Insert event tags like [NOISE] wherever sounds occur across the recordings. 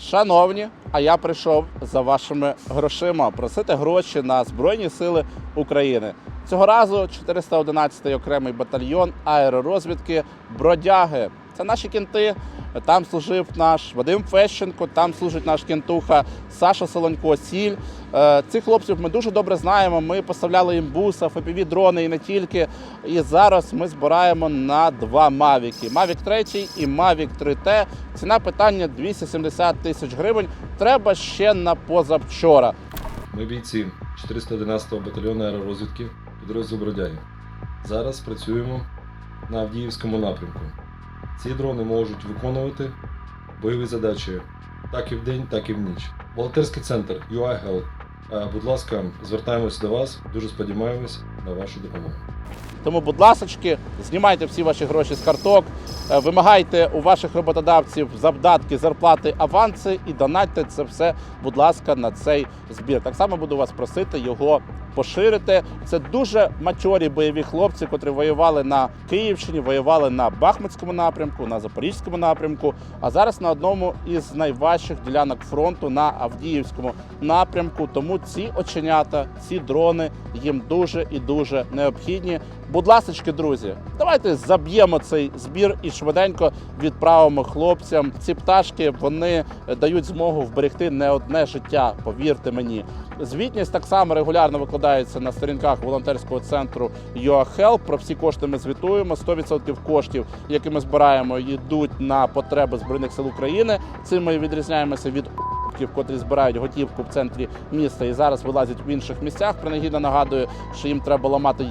Шановні, а я прийшов за вашими грошима просити гроші на Збройні Сили України. Цього разу 411-й окремий батальйон аеророзвідки Бродяги. Це наші кінти. Там служив наш Вадим Фещенко, там служить наш кінтуха Саша Солонько Сіль. Е, Цих хлопців ми дуже добре знаємо. Ми поставляли їм буса, fpv дрони і не тільки. І зараз ми збираємо на два Мавіки: Mavic 3 і Mavic 3T. Ціна питання 270 тисяч гривень. Треба ще на позавчора. Ми бійці 411-го батальйону аеророзвідки підрозділ Бродяги. Зараз працюємо на Авдіївському напрямку. Ці дрони можуть виконувати бойові задачі так і в день, так і в ніч. Волонтерський центр UI Help. Е, Будь ласка, звертаємося до вас. Дуже сподіваємось на вашу допомогу. Тому, будь ласочки, знімайте всі ваші гроші з карток, е, вимагайте у ваших роботодавців завдатки, зарплати, аванси і донатьте це все, будь ласка, на цей збір. Так само буду вас просити його поширити. Це дуже матьорі бойові хлопці, котрі воювали на Київщині, воювали на Бахмутському напрямку, на Запорізькому напрямку. А зараз на одному із найважчих ділянок фронту на Авдіївському напрямку. Тому ці оченята, ці дрони їм дуже і дуже необхідні. Будь ласочки, друзі, давайте заб'ємо цей збір і швиденько відправимо хлопцям. Ці пташки вони дають змогу вберегти не одне життя. Повірте мені. Звітність так само регулярно викладається на сторінках волонтерського центру YourHelp. Про всі кошти ми звітуємо. 100% коштів, які ми збираємо, йдуть на потреби збройних сил України. Цим ми відрізняємося від ***ків, котрі збирають готівку в центрі міста і зараз вилазять в інших місцях. Принагідно нагадую, що їм треба ламати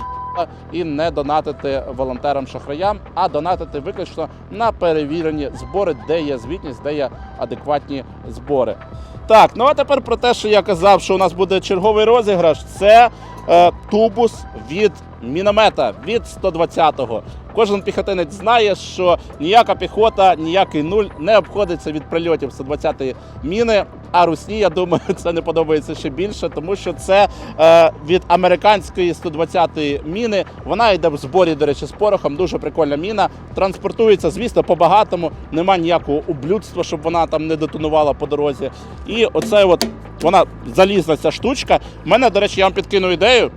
і не донатити волонтерам-шахраям, а донатити виключно на перевірені збори, де є звітність, де є адекватні збори. Так, ну а тепер про те, що я казав, що у нас буде черговий розіграш, це е, тубус від міномета від 120-го. Кожен піхотинець знає, що ніяка піхота, ніякий нуль не обходиться від прильотів 120-ї міни. А русні, я думаю, [LAUGHS] це не подобається ще більше, тому що це е, від американської 120-ї міни. Вона йде в зборі, до речі, з порохом. Дуже прикольна міна. Транспортується, звісно, по-багатому. Нема ніякого ублюдства, щоб вона там не детонувала по дорозі. І оце от вона залізна ця штучка. У мене, до речі, я вам підкину ідею.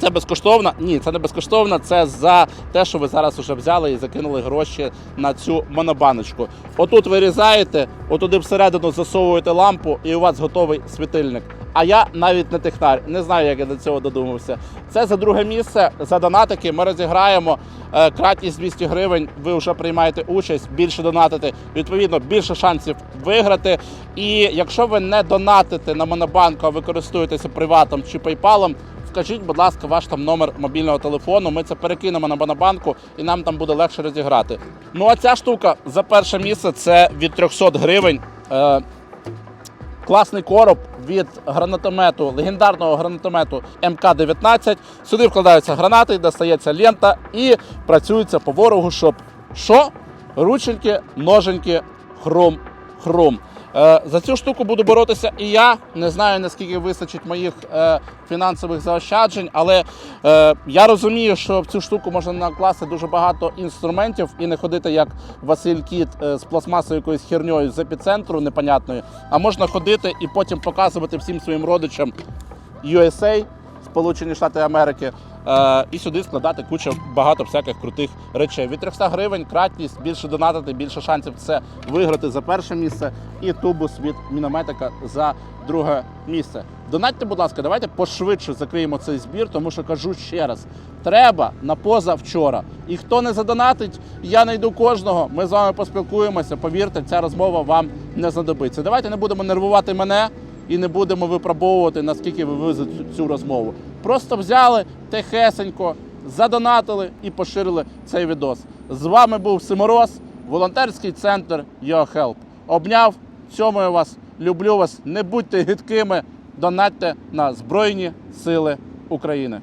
Це безкоштовно? Ні, це не безкоштовно. Це за те, що ви зараз уже взяли і закинули гроші на цю монобаночку. Отут вирізаєте, отуди всередину засовуєте лампу, і у вас готовий світильник. А я навіть не технар, не знаю, як я до цього додумався. Це за друге місце. За донатики ми розіграємо е, кратність 200 гривень. Ви вже приймаєте участь, більше донатите. Відповідно, більше шансів виграти. І якщо ви не донатите на монобанку, а ви приватом чи пейпалом, Скажіть, будь ласка, ваш там номер мобільного телефону. Ми це перекинемо на Монобанку і нам там буде легше розіграти. Ну а ця штука за перше місце це від 300 гривень. Е, класний короб від гранатомету, легендарного гранатомету МК-19. Сюди вкладаються гранати, достається лента і працюється по ворогу, щоб що? Рученьки, ноженьки, хрум, хрум. Е, За цю штуку буду боротися і я. Не знаю наскільки вистачить моїх е, фінансових заощаджень, але е, я розумію, що в цю штуку можна накласти дуже багато інструментів і не ходити як Василь Кіт е, з пластмасою якоюсь херньою з епіцентру непонятною, а можна ходити і потім показувати всім своїм родичам USA, Сполучені Штати Америки. Е, і сюди складати кучу багато всяких крутих речей. Від 300 гривень кратність, більше донатити, більше шансів це виграти за перше місце, і тубус від мінометика за друге місце. Донатьте, будь ласка, давайте пошвидше закриємо цей збір, тому що кажу ще раз: треба на позавчора. І хто не задонатить, я знайду кожного. Ми з вами поспілкуємося. Повірте, ця розмова вам не знадобиться. Давайте не будемо нервувати мене і не будемо випробовувати, наскільки ви вивезете цю- розмову. Просто взяли тихесенько, задонатили і поширили цей відос. З вами був Симороз, волонтерський центр YoHelp. Обняв, цьомую вас, люблю вас. Не будьте гидкими, донатьте на Збройні Сили України.